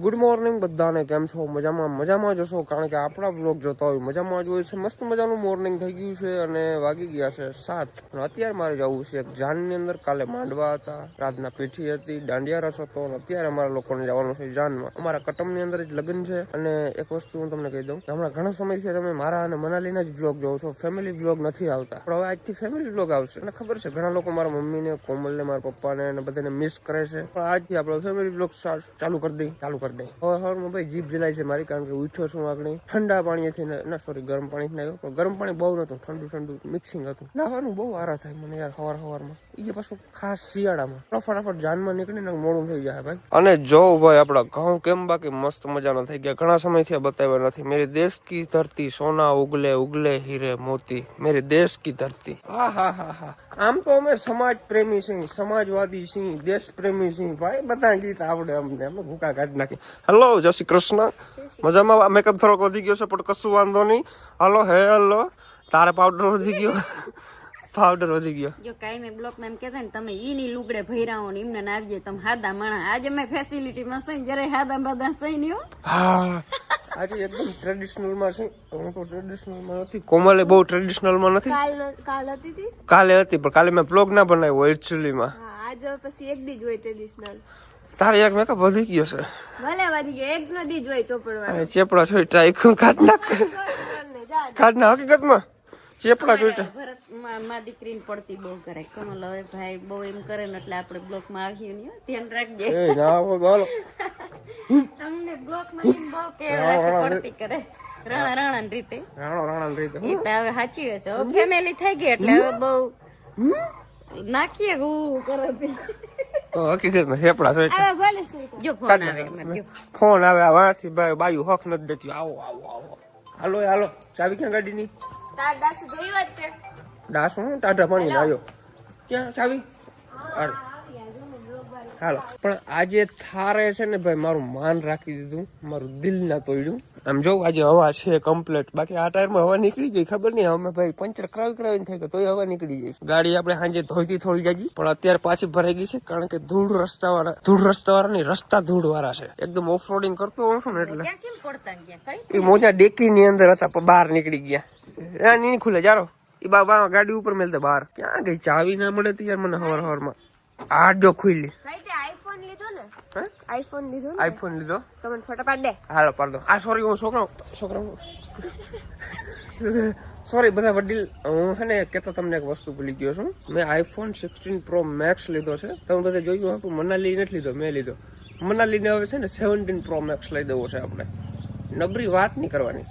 Good morning બધાને કેમ છો? મજામાં મજામાં જશો કારણ કે આપણા બ્લોગ જોતા હોય, મજામાં જ હોય છે. મસ્ત મજાનું મોર્નિંગ થઈ ગયું છે અને વાગી ગયા છે સાત. અને અત્યારે મારે જવું છે એક જાનની અંદર. કાલે માંડવા હતા, રાતના પીઠી હતી, દાંડિયા રસ હતો અને અત્યારે અમારા લોકોને જવાનું છે જાનમાં. અમારા કટમની અંદર જ લગ્ન છે અને એક વસ્તુ હું તમને કહી દઉં. હમણાં ઘણા સમયથી તમે મારા અને મનાલીના જ બ્લોગ જોવો છો. ફેમિલી બ્લોગ નથી આવતા. પણ હવે આજથી ફેમિલી બ્લોગ આવશે. અને ખબર છે, ઘણા લોકો મારા મમ્મીને, કોમલને, મારા પપ્પાને અને બધાને મિસ કરે છે. પણ આજથી આપણો ફેમિલી બ્લોગ ચાલુ કરી દઈ. ચાલુ કરી દઈ હવે હવારમાં ભાઈ જીભ જલાય છે મારી, કારણ કે ઉઠ્યો છું આગળ. ઠંડા પાણીથી ને- ના સોરી ગરમ પાણીથી નાખ્યો પણ ગરમ પાણી બહુ નતું ઠંડુ ઠંડુ મિક્સિંગ હતું. નાહવાનું બહુ આરા થાય મને યાર હવાર હવારમાં. એ પાછું ખાસ શિયાળામાં. ફટાફટ જાનમાં નીકળીને મોડું થઈ જાય ભાઈ. અને જો ભાઈ આપડા ઘઉં કેમ બાકી મસ્ત મજાના થઈ ગયા? ઘણા સમયથી આ બતાવ્યા નથી. મેરી દેશ કી ધરતી સોના ઉગલે ઉગલે હીરે મોતી. મેરી દેશ કી ધરતી. હા હા હા હા. આમ તો અમે સમાજ પ્રેમી છીએ સમાજવાદી છીએ દેશ પ્રેમી છીએ. ભાઈ બધા ગીત આવડે અમને. અમે ભૂકા કાઢી નાખી હલો જય શ્રી કૃષ્ણ. મજામાં મેકઅપ થોડોક વધી ગયો છે પણ કશું વાંધો નહીં. હલો હે હલો તારે પાવડર વધી ગયો? પાવડર વધી ગયો. જો કાંઈ મેં બ્લોકમાં એમ કહેતા ને તમે ઈ ની લુગડે ભૈરાઓ ને એમને ના આવીએ તમે હાદા માણા આજે મેં ફેસિલિટી માં સહી જયારે હાદા બાદા સહી નહીં હા. આજે એકદમ ટ્રેડિશનલમાં છે. હું તો ટ્રેડિશનલમાં નથી. કોમલે બહુ ટ્રેડિશનલમાં નથી? કાલ કાલ હતી કાલે હતી પણ કાલે મેં બ્લોગ ના બનાવ્યો એક્ચ્યુઅલી માં. આજે પછી એક દી જ હોય ટ્રેડિશનલ તારે એક મેકઅપ વધી ગયો છે. ભલે વધી ગયો એક નો દી જ હોય ચોપડવા આ ચેપડા છો ટ્રાય કાઢ નાખ. કાઢ ના હકીકતમાં. ચેપડા જોઈતા. ભરતમાં દીકરીને પડતી બહુ કરે. કમલ હવે ભાઈ બહુ એમ કરે ને એટલે આપણે બ્લોકમાં આવીએ ને ધ્યાન રાખજે. એ ના ગાલો તમને બ્લોકમાં એમ બહુ કે પડતી કરે. રાણા રાણા રીતે. રાણા રાણા રીતે એ તો હવે સાચી વાત છે. ફેમિલી થઈ ગઈ એટલે હવે બહુ નાખીએ ગુ કરે તે. હકીકતમાં જોઈતા. જો ફોન આવે ફોન આવે આ વાંથી ભાઈ બાયું હક નથી દેતી. આવો આવો આવો. હાલો હાલો. ચાવી ક્યાં ગાડીની? તાર દાસુ જોયું દાસ હું? ટાઢા પાણી લાવ્યો ક્યાં? ચાવી? હાલો. હાલો. પણ આજે થારે છે ને ભાઈ મારું માન રાખી દીધું. મારું દિલ ના તોડ્યું. આમ જો આજે હવા છે કમ્પ્લેટ બાકી આ ટાયરમાં હવા નીકળી ગઈ ખબર નહીં. અમે ભાઈ પંચર કરાવી કરાવીને થઈ ગયો તોય હવા નીકળી ગઈ ગાડી આપણે સાંજે ધોઈતી થોડી જાજી પણ અત્યારે પાછી ભરાઈ ગઈ છે કારણ કે ધૂળ રસ્તા વાળા ધૂળ રસ્તા વાળા ની રસ્તા ધૂળ વાળા છે. એકદમ ઓફ રોડિંગ કરતો હોઉં છું ને એટલે. ક્યાં કેમ પડતા ગયા? કઈ એ મોજા ડેકી ની અંદર હતા પણ બહાર નીકળી ગયા. નહીં ખુલે જારો. એ બાબા ગાડી ઉપર મેલતે બહાર. ક્યાં ગઈ? ચાવી ના મળે તો યાર મને હવાર હવારમાં. આ જો ખુલ્લી આઈફોન લીધો ને? હે? આઈફોન લીધો આઈફોન લીધો. તો ફોટો પાડ દે. હાલો પાડ દો. આ સોરી હું છોકરો છોકરો સોરી બધા વડીલ હું છે ને કેતો તમને એક વસ્તુ ભૂલી ગયો છું. મેં આઈફોન સિક્સટીન પ્રો મેક્સ લીધો છે. તમે બધા જોયું હતું મનાલી નથી લીધો મેં લીધો. મનાલીને હવે છે ને સેવન્ટીન પ્રો મેક્સ લઈ દેવો છે આપણે. નબરી વાત નહીં કરવાની.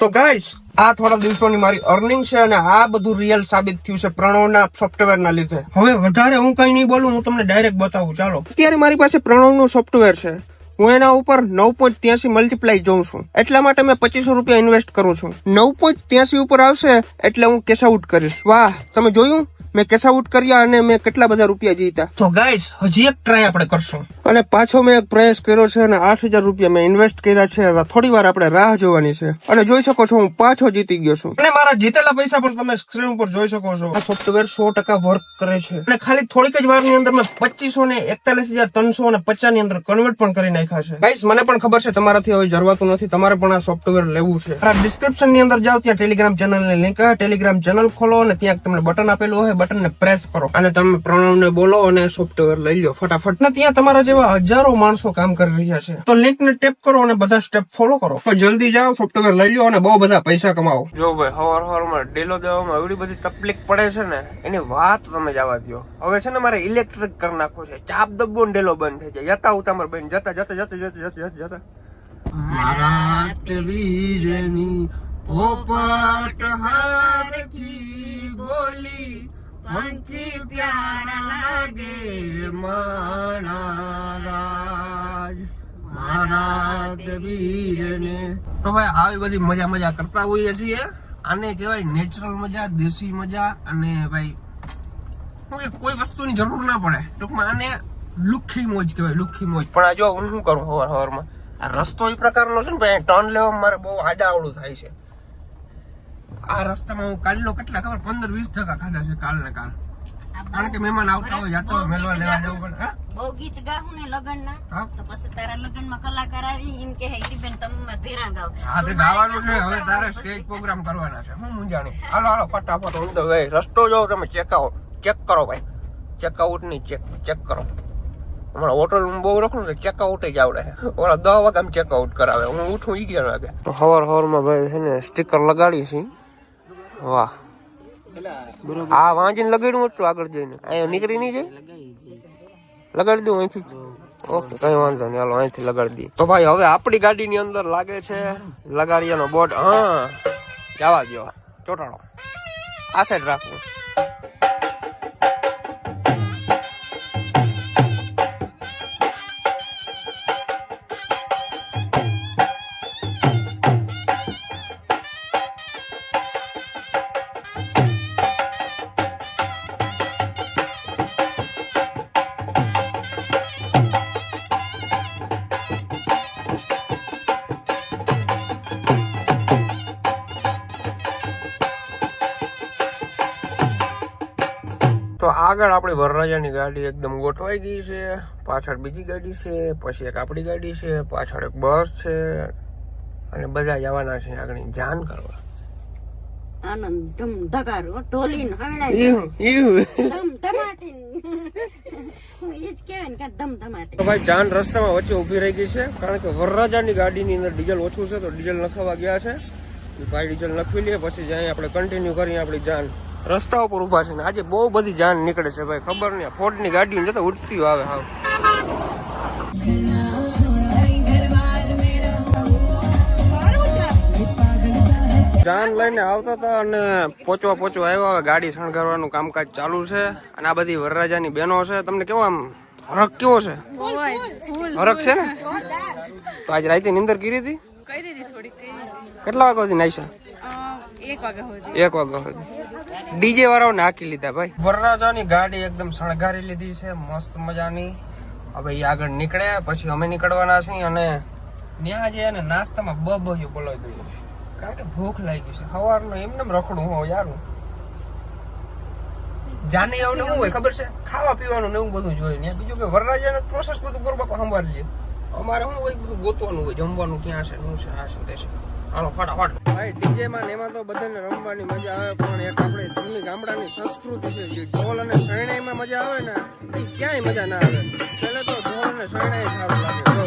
તો ગાઈસ આ થોડા દિવસોની મારી અર્નિંગ છે અને આ બધું રિયલ સાબિત થયું છે પ્રણવના સોફ્ટવેરના લીધે. હવે વધારે હું કઈ નહીં બોલું, હું તમને ડાયરેક્ટ બતાવું, ચાલો. અત્યારે મારી પાસે પ્રણવનું સોફ્ટવેર છે. હું એના ઉપર નવ પોઈન્ટ ત્યાંસી મલ્ટીપ્લાય જોઉં છું. એટલા માટે મેં પચીસો રૂપિયા ઇન્વેસ્ટ કરું છું. નવ પોઈન્ટ ત્યાસી ઉપર આવશે એટલે હું કેશ આઉટ કરીશ. વાહ તમે જોયું? મેં કેશ આઉટ કર્યા અને મેં કેટલા બધા રૂપિયા જીતા તો ગાઈસ હજી એક ટ્રાય આપણે કરશું. અને પાછો મેં એક પ્રયાસ કર્યો છે અને આઠ હજાર રૂપિયા મેં ઇન્વેસ્ટ કર્યા છે. થોડી વાર આપણે રાહ જોવાની છે. અને જોઈ શકો છો હું પાછો જીતી ગયો છું. અને મારા જીતેલા પૈસા પણ તમે સ્ક્રીન ઉપર જોઈ શકો છો. આ સોફ્ટવેર સો ટકા વર્ક કરે છે. અને ખાલી થોડીક જ વારની અંદર મેં પચીસો ને એકતાલીસ હજાર ત્રણસો અને પચાસની અંદર કન્વર્ટ પણ કરી નાખ્યા. છે ગાઈસ મને પણ ખબર છે તમારાથી હવે જરૂરતું નથી. તમારે પણ આ સોફ્ટવેર લેવું છે. આ ડિસ્ક્રિપ્શનની અંદર જાઓ ત્યાં ટેલિગ્રામ ચેનલની લિંક ટેલિગ્રામ ચેનલ ખોલો અને ત્યાં તમને બટન આપેલું હોય બટન ને પ્રેસ કરો. અને તમે પ્રણવ ને બોલો અને સોફ્ટવેર લઈ લો ફટાફટ. ને ત્યાં તમારા જેવા હજારો માણસો કામ કરી રહ્યા છે. તો લિંક ને ટેપ કરો અને બધા સ્ટેપ ફોલો કરો. તો જલ્દી જાઓ સોફ્ટવેર લઈ લો અને બહુ બધા પૈસા કમાવો. જો ભાઈ હવાર હવારમાં ડેલો દેવામાં એવડી બધી તકલીફ પડે છે ને એની વાત તમે જવા દો હવે છે ને મારે ઇલેક્ટ્રિક કરી નાખવું છે. ચાપ દબ્બો ડેલો બંધ થઈ જાય. જતા ઉતામર મારા બેન જતા જતા જતા જતા જતા જતા જતા મારા વીરની પોપટ હાર કી બોલી પંખી પ્યારા લાગે માણા મારા વીરને તો ભાઈ આવી બધી મજા મજા કરતા હોઈએ છીએ. આને કહેવાય નેચરલ મજા દેશી મજા અને ભાઈ શું કે કોઈ વસ્તુની જરૂર ના પડે. ટૂંકમાં આને લુખ્ખી મોજ કહેવાય લુખી મોજ. પણ આ જો હું શું કરું હવાર હવારમાં? આ રસ્તો એ પ્રકારનો છે ને ભાઈ ટર્ન લેવામાં મારે બહુ આડાવડું થાય છે. આ રસ્તામાં હું કાલનો કેટલા ખબર? પંદર વીસ ટકા ખાધા છે કાલ ને કાલ. કારણ કે મહેમાન આવતા હોય જાતો હોય મેલવા લેવા જવું પડે. બહુ ગીત ગાવું ને લગન ના તો પછી તારા લગનમાં કલાકાર આવી એમ કે હીરીબેન તમે ભેરા ગાવ. હા તે ગાવાનું છે હવે તારે સ્ટેજ પ્રોગ્રામ કરવાના છે. હું મુંજાણી હાલો હાલો ફટાફટ હું તો ભાઈ રસ્તો જો તમે ચેક આઉટ ચેક કરો ભાઈ. ચેક આઉટ નહીં ચેક ચેક કરો. હમણાં હોટલ બહુ રખું ને ચેક આઉટ જ આવડે છે. ઓલા દસ વાગે ચેક આઉટ કરાવે. હું ઉઠું અગિયાર વાગે હવાર હવારમાં ભાઈ છે ને સ્ટીકર લગાડી છે વાહ. આ વાંચીને લગાડ્યું હતું આગળ જઈને. અહીંયા નીકળી નહીં જાય? લગાડી દઉં અહીંથી ઓકે કઈ વાંધો નહીં. હાલો અહીંથી લગાડી દઈએ. તો ભાઈ હવે આપણી ગાડીની અંદર લાગે છે લગાડિયાનો બોર્ડ હા. જવા દો ચોટાડો. આ સાઈડ રાખવું આગળ આપણી વરરાજાની ગાડી એકદમ ગોઠવાઈ ગઈ છે પાછળ બીજી ગાડી છે પછી એક આપણી ગાડી છે પાછળ એક બસ છે અને બધા જવાના છે આગળ જાન કરવા. આનંદ ધમ ઢોલીન હણાઈ ભાઈ જાન રસ્તામાં વચ્ચે ઊભી રહી ગઈ છે કારણ કે વરરાજાની ગાડીની અંદર ડીઝલ ઓછું છે તો ડીઝલ નખાવા ગયા છે. ભાઈ ડીઝલ નખવી લઈએ પછી જાય આપણે કન્ટિન્યુ કરીએ આપણી જાન. રસ્તા ઉપર ઊભા છે ને આજે બહુ બધી જાન નીકળે છે ભાઈ ખબર નહીં. ફોર્ડની ગાડી જતા ઉડતી આવે હાવ. જાન લઈને આવતા હતા અને પોચવા પોચવા આવ્યા હવે ગાડી શણગારવાનું કામકાજ ચાલુ છે. અને આ બધી વરરાજાની બહેનો છે. તમને કેવો આમ હરખ કેવો છે? હરખ છે ને? તો આજ રાતે નિંદર કરી હતી? કેટલા વાગ્યા સુધી નાઈશા એક વાગ્યા સુધી. ડીજે વાળાઓને નાખી લીધા ભાઈ. વરરાજાની ગાડી એકદમ શણગારી લીધી છે, મસ્ત મજાની. હવે એ આગળ નીકળે પછી અમે નીકળવાના છીએ અને ત્યાં જઈએ અને નાસ્તામાં બ બહ્યું બોલાવી દઈએ કારણ કે ભૂખ લાગી છે. સવારનું એમને એમ રખડું હોય યાર. જાને આવને શું હોય, ખબર છે? ખાવા પીવાનું ને એવું બધું જોઈએ ને બીજું કે વરરાજાને પ્રોસેસ બધું કરો બાપા સંભાળી લે. અમારે શું હોય ગોતવાનું હોય, જમવાનું ક્યાં છે, શું છે, આ છે, તે છે. હાલો, ફટાફટ. ભાઈ ડીજે માં એમાં તો બધાને રમવાની મજા આવે, પણ એક આપણે જૂની ગામડાની સંસ્કૃતિ છે, જે ઢોલ અને શરણાઈમાં મજા આવે ને એ ક્યાંય મજા ના આવે. છેલ્લે તો ઢોલ અને શરણાઈ સારું લાગે.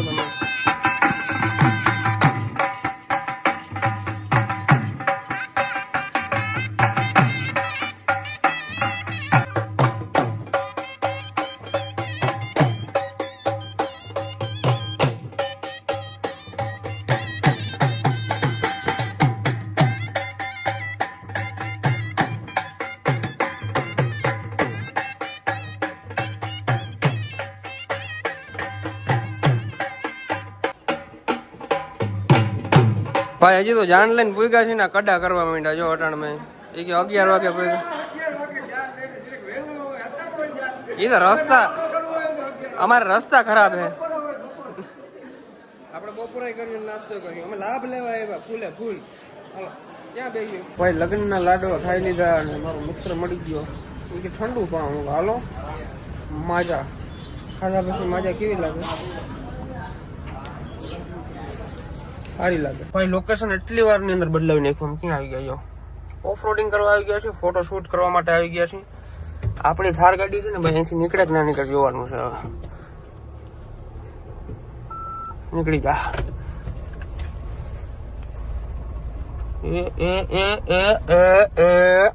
ભાઈ હજી તો જાણ લઈને પૂગ્યા છે ને કડા કરવા માંડ્યા જો અટાણ મેં. એ કે અગિયાર વાગે પૂગ્યા. એ તો રસ્તા અમારે રસ્તા ખરાબ છે. આપણે બપોરે કર્યું નાસ્તો કર્યો અમે લાભ લેવા આવ્યા ફૂલે ફૂલ. ક્યાં બે ભાઈ લગ્નના લાડવા ખાઈ લીધા અને મારો મિત્ર મળી ગયો. એ કે ઠંડુ પણ હું હાલો માજા. ખાધા પછી માજા કેવી લાગે? સારી લાગે. ભાઈ લોકેશન એટલી વારની અંદર બદલાવી નાખ્યું ક્યાં આવી ગયા જો ઓફ રોડિંગ કરવા આવી ગયા છે ફોટો શૂટ કરવા માટે આવી ગયા છે. આપણી થાર ગાડી છે ને ભાઈ, અહીંથી નીકળે કે ના નીકળે જોવાનું છે હવે. નીકળી જા. એ એ એ એ એ એ.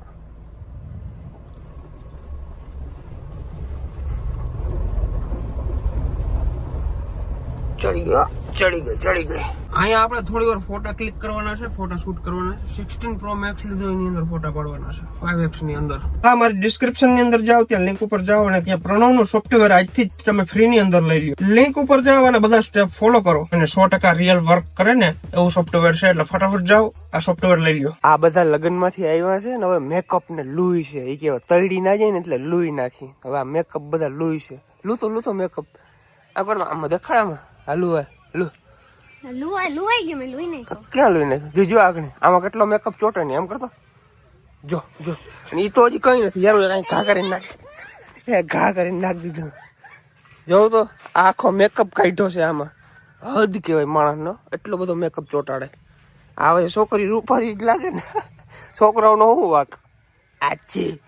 ચડી ગયા, ચડી ગઈ ચડી ગઈ અહીંયા આપણે થોડી વાર ફોટા ક્લિક કરવાના છે ફોટા શૂટ કરવાના છે. સિક્સટીન પ્રો મેક્સ લીધો એની અંદર ફોટા પાડવાના છે. ફાઈવ એક્સની અંદર. હા મારી ડિસ્ક્રિપ્શનની અંદર જાઓ ત્યાં લિંક ઉપર જાઓ અને ત્યાં પ્રણવનું સોફ્ટવેર આજથી જ તમે ફ્રી ની અંદર લઈ લ્યો. લિંક ઉપર જાઓ અને બધા સ્ટેપ ફોલો કરો અને સો ટકા રિયલ વર્ક કરે ને એવું સોફ્ટવેર છે એટલે ફટાફટ જાઓ આ સોફ્ટવેર લઈ લ્યો. આ બધા લગ્નમાંથી આવ્યા છે ને હવે મેકઅપ ને લુઈ છે. એ કેવા તળી ના જાય ને એટલે લુઈ નાખી. હવે આ મેકઅપ બધા લુઈ છે. લૂતો લૂતો મેકઅપ આ કરતો આમાં દેખાડામાં? હાલુ હોય લુ લુઈ ક્યાં લઈને જો જો આગળ. આમાં કેટલો મેકઅપ ચોટે ને એમ કરતો? જો જો. અને એ તો હજી કઈ નથી. ઘા કરીને નાખી. એ ઘા કરીને નાખી દીધું. જોઉં તો, આખો મેકઅપ કાઢ્યો છે આમાં. હદ કહેવાય માણસનો. એટલો બધો મેકઅપ ચોટાડે. આવે છોકરી રૂપારી જ લાગે ને. છોકરાઓનો શું વાક? આ છે.